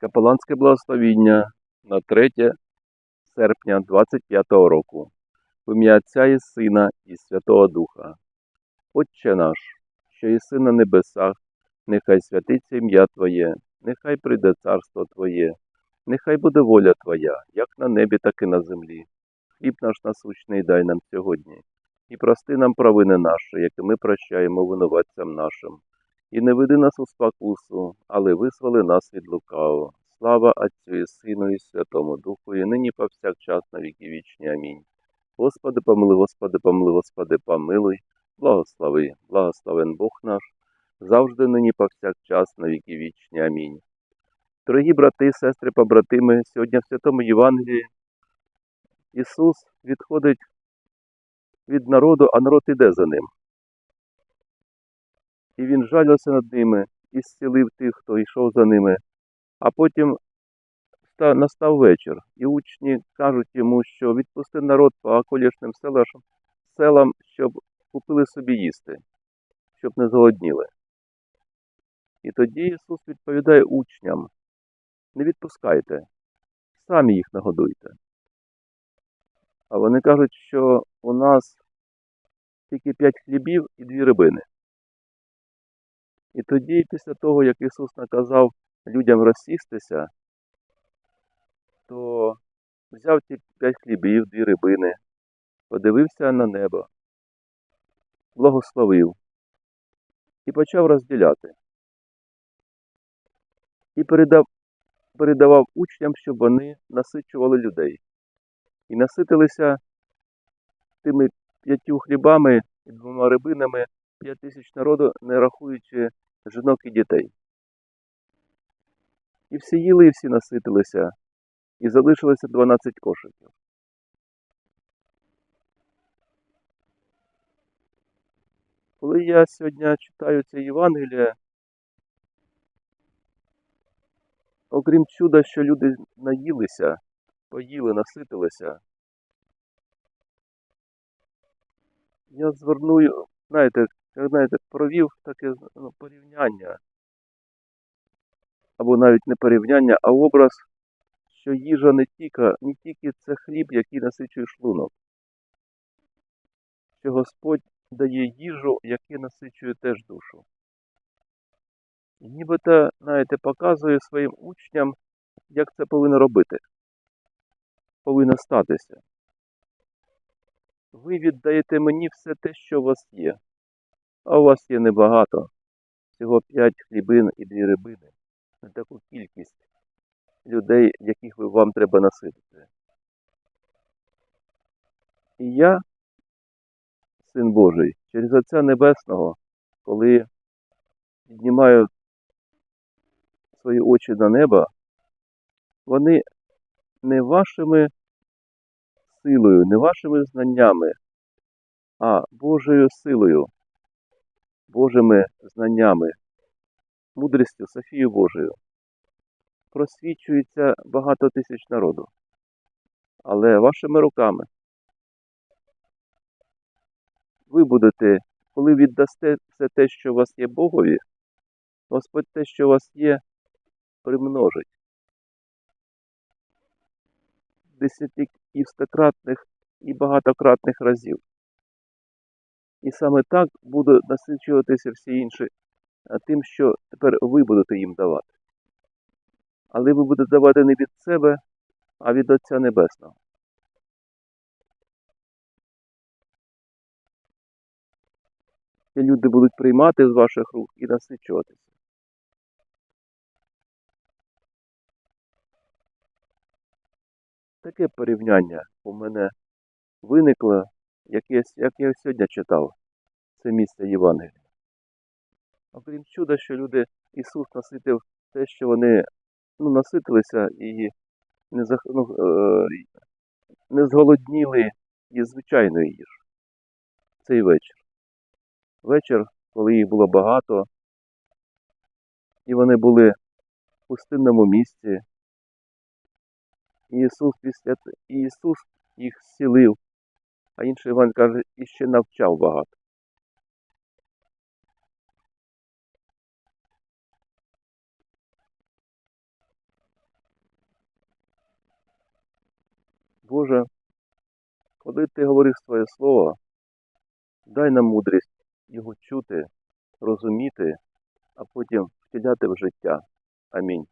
Капеланське благословіння на 3 серпня 25 року. В ім'я Отця і Сина і Святого Духа. Отче наш, що єси на небесах, нехай святиться ім'я Твоє, нехай прийде царство Твоє, нехай буде воля Твоя, як на небі, так і на землі. Хліб наш насущний дай нам сьогодні, і прости нам провини наші, які ми прощаємо винуватцям нашим. І не веди нас у спокусу, але визволи нас від лукавого. Слава Отцю і Сину і Святому Духу, і нині повсякчас на віки вічні. Амінь. Господи, помилуй, Господи, помилуй, Господи, помилуй, благослови, благословен Бог наш, завжди нині повсякчас на віки вічні. Амінь. Дорогі брати, сестри, побратими, сьогодні в Святому Євангелії Ісус відходить від народу, а народ іде за ним. І він жалівся над ними і зцілив тих, хто йшов за ними. А потім настав вечір, і учні кажуть йому, що відпусти народ по околішнім селам, щоб купили собі їсти, щоб не зголодніли. І тоді Ісус відповідає учням: не відпускайте, самі їх нагодуйте. А вони кажуть, що у нас тільки п'ять хлібів і дві рибини. І тоді, після того, як Ісус наказав людям розсістися, то взяв ті п'ять хлібів, дві рибини, подивився на небо, благословив і почав розділяти. І передав, передавав учням, щоб вони насичували людей. І наситилися тими п'ятью хлібами і двома рибинами п'ять тисяч народу, не рахуючи жінок і дітей. І всі їли, і всі наситилися, і залишилося 12 кошиків. Коли я сьогодні читаю це Євангеліє, окрім чуда, що люди наїлися, поїли, наситилися, я зверную, знаєте, як знаєте, провів таке ну, порівняння, або навіть не порівняння, а образ, що їжа не тільки, не тільки це хліб, який насичує шлунок, що Господь дає їжу, яка насичує теж душу. І нібито, знаєте, показує своїм учням, як це повинно робити, повинно статися. Ви віддаєте мені все те, що у вас є, а у вас є небагато, всього п'ять хлібин і дві рибини, не таку кількість людей, яких вам треба наситити. І я, Син Божий, через Отця Небесного, коли піднімаю свої очі на небо, вони не вашими силою, не вашими знаннями, а Божою силою, Божими знаннями, мудрістю, Софією Божою. Просвічується багато тисяч народу. Але вашими руками ви будете, коли віддасте все те, що у вас є Богові, Господь те, що у вас є, примножить. Десяти і стократних і багатократних разів. І саме так буде насичуватися всі інші тим, що тепер ви будете їм давати. Але ви будете давати не від себе, а від Отця Небесного. І люди будуть приймати з ваших рук і насичуватися. Таке порівняння у мене виникло, як я, як я сьогодні читав це місце Євангелія. Окрім чуда, що люди Ісус наситив те, що вони ну, наситилися і не, зах... ну, е... не зголодніли із звичайної їжі. Цей вечір. Вечір, коли їх було багато, і вони були в пустинному місці. І Ісус після Ісус їх зцілив, а інший Іван каже, і ще навчав багато. Боже, коли ти говориш своє слово, дай нам мудрість його чути, розуміти, а потім втіляти в життя. Амінь.